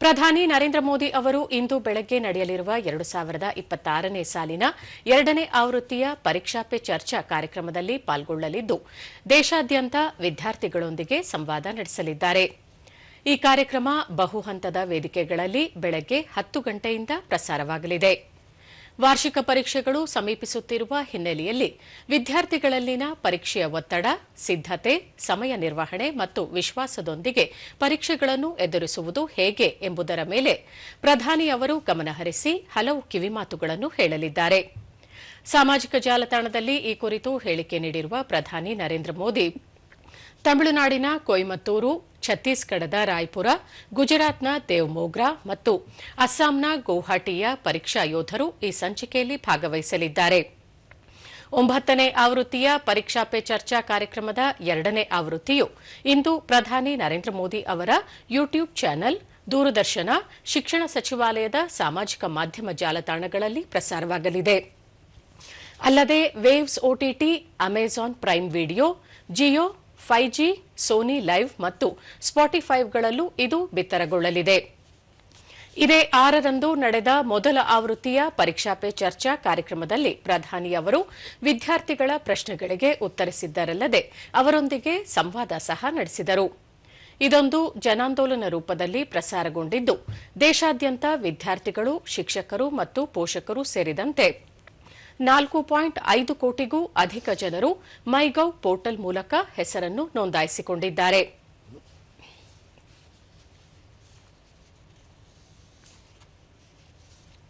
ಪ್ರಧಾನಿ ನರೇಂದ್ರ ಮೋದಿ ಅವರು ಇಂದು ಬೆಳಗ್ಗೆ ನಡೆಯಲಿರುವ ಎರಡು ಸಾವಿರದ ಇಪ್ಪತ್ತಾರನೇ ಸಾಲಿನ ಎರಡನೇ ಆವೃತ್ತಿಯ ಪರೀಕ್ಷಾ ಪೆ ಚರ್ಚಾ ಕಾರ್ಯಕ್ರಮದಲ್ಲಿ ಪಾಲ್ಗೊಳ್ಳಲಿದ್ದು, ದೇಶಾದ್ಯಂತ ವಿದ್ಯಾರ್ಥಿಗಳೊಂದಿಗೆ ಸಂವಾದ ನಡೆಸಲಿದ್ದಾರೆ. ಈ ಕಾರ್ಯಕ್ರಮ ಬಹುಹಂತದ ವೇದಿಕೆಗಳಲ್ಲಿ ಬೆಳಗ್ಗೆ ಹತ್ತು ಗಂಟೆಯಿಂದ ಪ್ರಸಾರವಾಗಲಿದೆ. ವಾರ್ಷಿಕ ಪರೀಕ್ಷೆಗಳು ಸಮೀಪಿಸುತ್ತಿರುವ ಹಿನ್ನೆಲೆಯಲ್ಲಿ ವಿದ್ಯಾರ್ಥಿಗಳಲ್ಲಿನ ಪರೀಕ್ಷೆಯ ಒತ್ತಡ ಸಿದ್ದತೆ ಸಮಯ ನಿರ್ವಹಣೆ ಮತ್ತು ವಿಶ್ವಾಸದೊಂದಿಗೆ ಪರೀಕ್ಷೆಗಳನ್ನು ಎದುರಿಸುವುದು ಹೇಗೆ ಎಂಬುದರ ಮೇಲೆ ಪ್ರಧಾನಿ ಅವರು ಗಮನಹರಿಸಿ ಹಲವು ಕಿವಿಮಾತುಗಳನ್ನು ಹೇಳಲಿದ್ದಾರೆ. ಸಾಮಾಜಿಕ ಜಾಲತಾಣದಲ್ಲಿ ಈ ಕುರಿತು ಹೇಳಿಕೆ ನೀಡಿರುವ ಪ್ರಧಾನಿ ನರೇಂದ್ರ ಮೋದಿ, ತಮಿಳುನಾಡಿನ ಕೊಯಮತ್ತೂರು ಛತ್ತೀಸ್ಗಢದ ರಾಯ್ಪುರ, ಗುಜರಾತ್ನ ದೇವ್ಮೋಗ್ರಾ ಮತ್ತು ಅಸ್ಸಾಂನ ಗೌಹಾಟಿಯ ಪರೀಕ್ಷಾ ಯೋಧರು ಈ ಸಂಚಿಕೆಯಲ್ಲಿ ಭಾಗವಹಿಸಲಿದ್ದಾರೆ. ಒಂಬತ್ತನೇ ಆವೃತ್ತಿಯ ಪರೀಕ್ಷಾ ಪೇ ಚರ್ಚಾ ಕಾರ್ಯಕ್ರಮದ ಎರಡನೇ ಆವೃತ್ತಿಯು ಇಂದು ಪ್ರಧಾನಿ ನರೇಂದ್ರ ಮೋದಿ ಅವರ ಯೂಟ್ಯೂಬ್ ಚಾನೆಲ್ ದೂರದರ್ಶನ, ಶಿಕ್ಷಣ ಸಚಿವಾಲಯದ ಸಾಮಾಜಿಕ ಮಾಧ್ಯಮ ಜಾಲತಾಣಗಳಲ್ಲಿ ಪ್ರಸಾರವಾಗಲಿದೆ. ಅಲ್ಲದೆ Waves OTT Amazon Prime Video, Jio five G, Sony Liv ಮತ್ತು ಸ್ಪಾಟಿಫೈವ್ಗಳಲ್ಲೂ ಇದು ಬಿತ್ತರಗೊಳ್ಳಲಿದೆ. ಇದೇ ಆರರಂದು ನಡೆದ ಮೊದಲ ಆವೃತ್ತಿಯ ಪರೀಕ್ಷಾ ಪೇ ಚರ್ಚಾ ಕಾರ್ಯಕ್ರಮದಲ್ಲಿ ಪ್ರಧಾನಿ ಅವರು ವಿದ್ಯಾರ್ಥಿಗಳ ಪ್ರಶ್ನೆಗಳಿಗೆ ಉತ್ತರಿಸಿದ್ದರಲ್ಲದೆ ಅವರೊಂದಿಗೆ ಸಂವಾದ ಸಹ ನಡೆಸಿದರು. ಇದೊಂದು ಜನಾಂದೋಲನ ರೂಪದಲ್ಲಿ ಪ್ರಸಾರಗೊಂಡಿದ್ದು, ದೇಶಾದ್ಯಂತ ವಿದ್ಯಾರ್ಥಿಗಳು, ಶಿಕ್ಷಕರು ಮತ್ತು ಪೋಷಕರು ಸೇರಿದಂತೆ ನಾಲ್ಕು ಪಾಯಿಂಟ್ ಐದು ಕೋಟಿಗೂ ಅಧಿಕ ಜನರು ಮೈಗೌ ಪೋರ್ಟಲ್ ಮೂಲಕ ಹೆಸರನ್ನು ನೋಂದಾಯಿಸಿಕೊಂಡಿದ್ದಾರೆ.